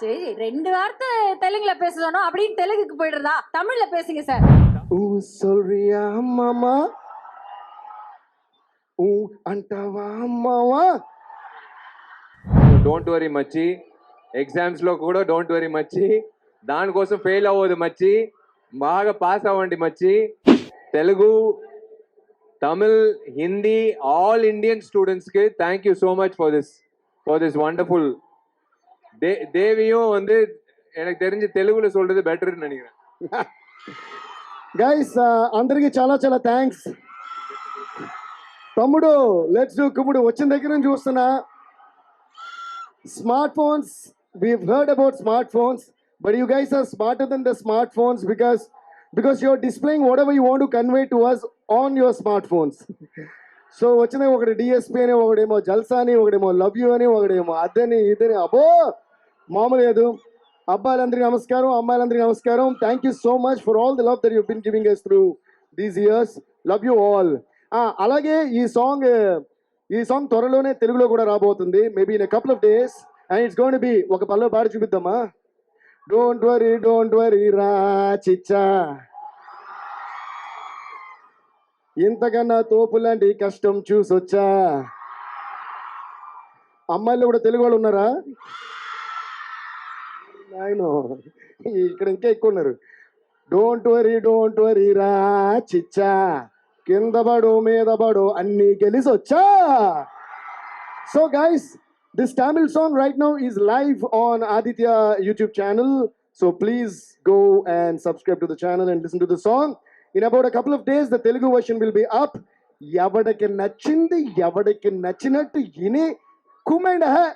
சரி ரெண்டு வார்த்தை தெலுங்குல பேச சொன்னோம். அப்படின்னு தெலுங்குக்கு போயிடுறதா? தமிழ்ல பேசுங்க சார். ஊ சொல்றியா மாமா ஊ అంటావా మావా డోంట్ వరీ மச்சி. ఎగ్జామ్స్ లో కూడా డోంట్ వరీ మచ్చి దానికోసం ఫెయిల్ అవ్వదు మచ్చి బాగా పాస్ అవ్వండి మచ్చి తెలుగు தமிழ் ஹிந்தி ஆல் இண்டியன் ஸ்டூடெண்ட்ஸ்க்கு thank you so much for this for this wonderful தே தேவியும் வந்து எனக்கு தெரிஞ்சு தெலுங்குல சொல்றது பெட்டர்னு நினைக்கிறேன் గైస్ అందరికి చాలా చాలా థ్యాంక్స్ తమ్ముడు లెట్స్ డూ కుమ్ముడు వచ్చిన దగ్గర నుంచి చూస్తున్నా smart phones we heard about smart phones but you guys are smarter than the smart phones because because you're displaying whatever you want to convey to us on your smart phones so వచ్చిన ఒకటి DSP అని ఒకడేమో జల్సా అని ఒకడేమో love you అని ఒకడేమో అదని ఇదని అబ్బో మామూలు లేదు అబ్బాయిలందరికీ నమస్కారం అమ్మాయిలందరికీ నమస్కారం. Thank you so much for all the love that you been giving us through these years love you all అలాగే ఈ సాంగ్ ఈ సాంగ్ త్వరలోనే తెలుగులో కూడా రాబోతుంది. Maybe in couple of days and it's gonna be ఒక పల్లె పాడి చూపిద్దామా? డోంట్ వరీ డోంట్ వరీ రా చిచ్చా. ఇంతకన్నా తోపులాంటి కష్టం చూసొచ్చా? అమ్మాయిలు కూడా తెలుగు వాళ్ళు ఉన్నారా? ఆయన ఇక్కడ ఇంకా ఎక్కువ ఉన్నారు డోంట్ వరీ డోంట్ వరీ రా చిచ్చా. కింద పడు మీద పడు అన్ని గెలిసి వచ్చా so guys this Tamil song right now is live on Aditya YouTube channel so please go and subscribe to the channel and listen to the song in about a couple of days the Telugu version will be up ఎవడికి నచ్చింది ఎవడికి నచ్చినట్టు ఇని కుమెండ్ హ్యా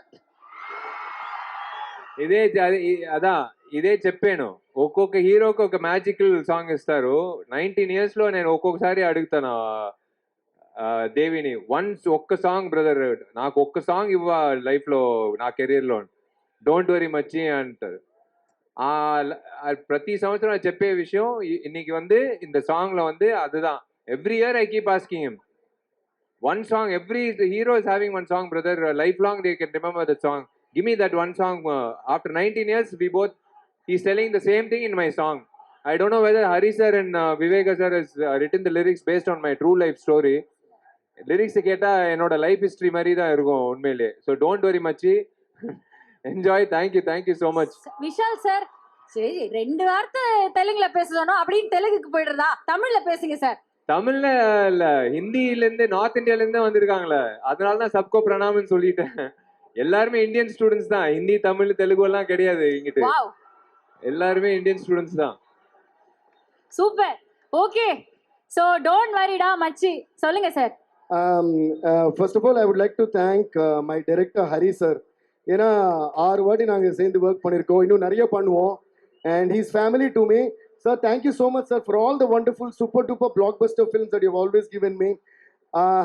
ఇదే అదే- ఈ- అదా ఇదే చెప్పాను ఒక్కొక్క హీరోకి ఒక మ్యాజికల్ సాంగ్ ఇస్తారు నైన్టీన్ ఇయర్స్ లో నేను ఒక్కొక్కసారి అడుగుతాను ఆ, దేవిని వన్స్ ఒక్క సాంగ్ బ్రదర్ నాకు ఒక్క సాంగ్ ఇవ్వ లైఫ్ లో నా కెరీర్ లో డోంట్ వరీ మచ్చి అంటారు ఆ ల- ఆ ప్రతి సంవత్సరం நான் చెప్పే விஷயம் இ- இன்னைக்கு வந்து இந்த சாங்ல வந்து அதுதான் every year I keep asking him one song every hero is having one song brother lifelong they can remember the song give me that one song uh, after 19 years we both he's telling the same thing in my song. I don't know whether hari sir and uh, viveka sir has uh, written the lyrics based on my true life story. Lyrics கேட்டா என்னோட life history மாதிரி தான் இருக்கும் உண்மையிலே. So don't worry மச்சி. Enjoy thank you thank you so much Vishal sir சரி ரெண்டு வார்த்தை தெலுங்குல பேச சொன்னோம் அப்படின்னு தெலுங்குக்கு போயிடுறதா? தமிழ்ல பேசுங்க சார் தமிழ்ல இல்ல ஹிந்தில இருந்து நார்த் இந்தியால இருந்து வந்திருக்காங்களே. அதனால தான் சப்கோ பிரணாம்னு சொல்லிட்டேன். எல்லாருமே இந்தியன் ஸ்டூடெண்ட்ஸ் தான். ஹிந்தி தமிழ் தெலுங்கு எல்லாம் கிடையாது இங்கிட்டு. வாவ் எல்லாருமே இந்தியன் ஸ்டூடெண்ட்ஸ் தான். சூப்பர் ஓகே சோ டோன்ட் வரிடா மச்சி. சொல்லுங்க sir of all, I would like to thank uh, my director Hari sir. ஏன்னா ஆறு வாட்டி நாங்கள் சேர்ந்து ஒர்க் பண்ணியிருக்கோம் இன்னும் நிறைய பண்ணுவோம். And his family to me sir thank you so much sir for all the wonderful super duper blockbuster films that you always given me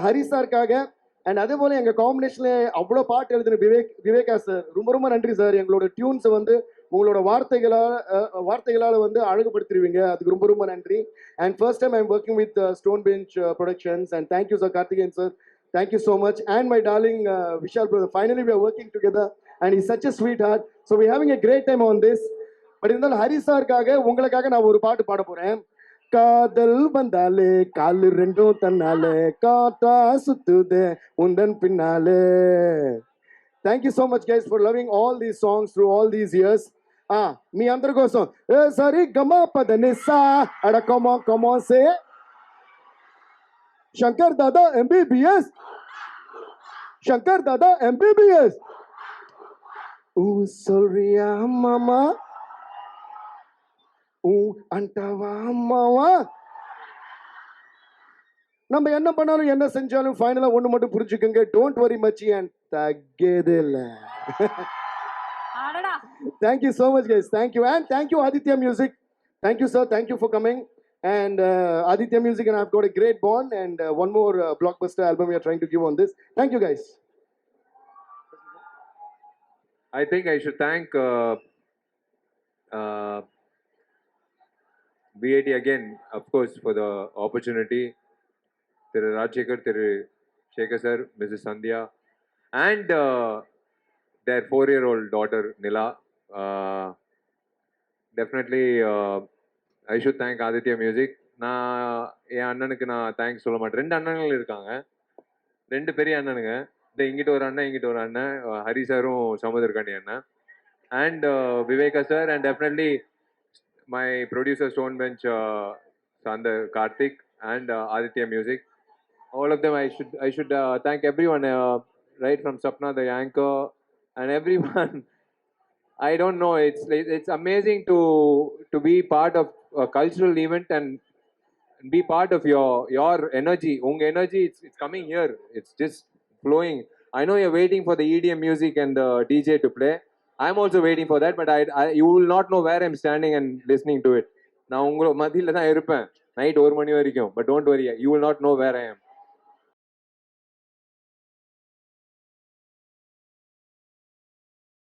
Hari சாருக்காக and அதே போல் எங்கள் காம்பினேஷனில் அவ்வளோ பாட்டு எழுதின விவேக் விவேகா சார் ரொம்ப ரொம்ப நன்றி சார் எங்களோட டியூன்ஸை வந்து உங்களோட வார்த்தைகளால் வார்த்தைகளால் வந்து அழகுபடுத்திடுவீங்க அதுக்கு ரொம்ப ரொம்ப நன்றி. And first time I'm working with stone bench productions and thank you sir Karthikeyan sir thank you so much and my darling Vishal brother finally we are working together and is such a sweetheart so we having a great time on this but இருந்தாலும் ஹரி சாருக்காக உங்களுக்காக நான் ஒரு பாட்டு பாட போகிறேன் காதல் வந்தாலே காலு ரெண்டும் தன்னாலே காட்டா சுத்துதே உந்தன் பின்னாலே thank you so much guys for loving all these songs through all these years మీ అందరి కోసం ఏ సరి గమ పద నిస్సా అడ కమా కమా సే శంకర్ దాదా ఎంబీబీఎస్ శంకర్ దాదా ఎంబీబీఎస్ ఊ சொல்றியா மாமா ஊ அண்டவா அம்மாவா? நம்ம என்ன பண்ணாலும் என்ன செஞ்சாலும் ஃபைனலாக ஒன்று மட்டும் புரிஞ்சுக்கோங்க. Don't worry much and தகேதில்ல. Thank you so much guys thank you and thank you Aditya music thank you sir thank you for coming and Aditya music and how got great band and one more blockbuster album you trying to give on this thank you guys I think I should thank BAT again, of course, for the opportunity. Thiru Rajshekar, Thiru Shekhar sir, Mrs. Sandhya, and uh, their four-year-old daughter Nila. Definitely I should thank Aditya music நான் என் அண்ணனுக்கு நான் thanks சொல்ல மாட்டேன் ரெண்டு அண்ணன்கள் இருக்காங்க ரெண்டு பெரிய அண்ணனுங்க இந்த இங்கிட்ட ஒரு அண்ணன் இங்கிட்ட ஒரு அண்ணன் ஹரி சாரும் சமுதிரகாண்டி அண்ணன் and uh, Viveka sir and definitely my producer Stonebench, uh, Sandar Karthik, and uh, Aditya Music. All of them, I should I should uh, thank everyone, uh, right from Sapna the anchor, and everyone. I don't know. It's it's amazing to to be part of a cultural event and be part of your your energy. Ung energy, it's it's coming here. It's just flowing. I know you're waiting for the EDM music and the DJ to play. I am also waiting for that but I you will not know where I'm standing and listening to it நான் உங்களோட மதியில் தான் இருப்பேன் night ஒரு மணி வரைக்கும் but don't worry you will not know where I am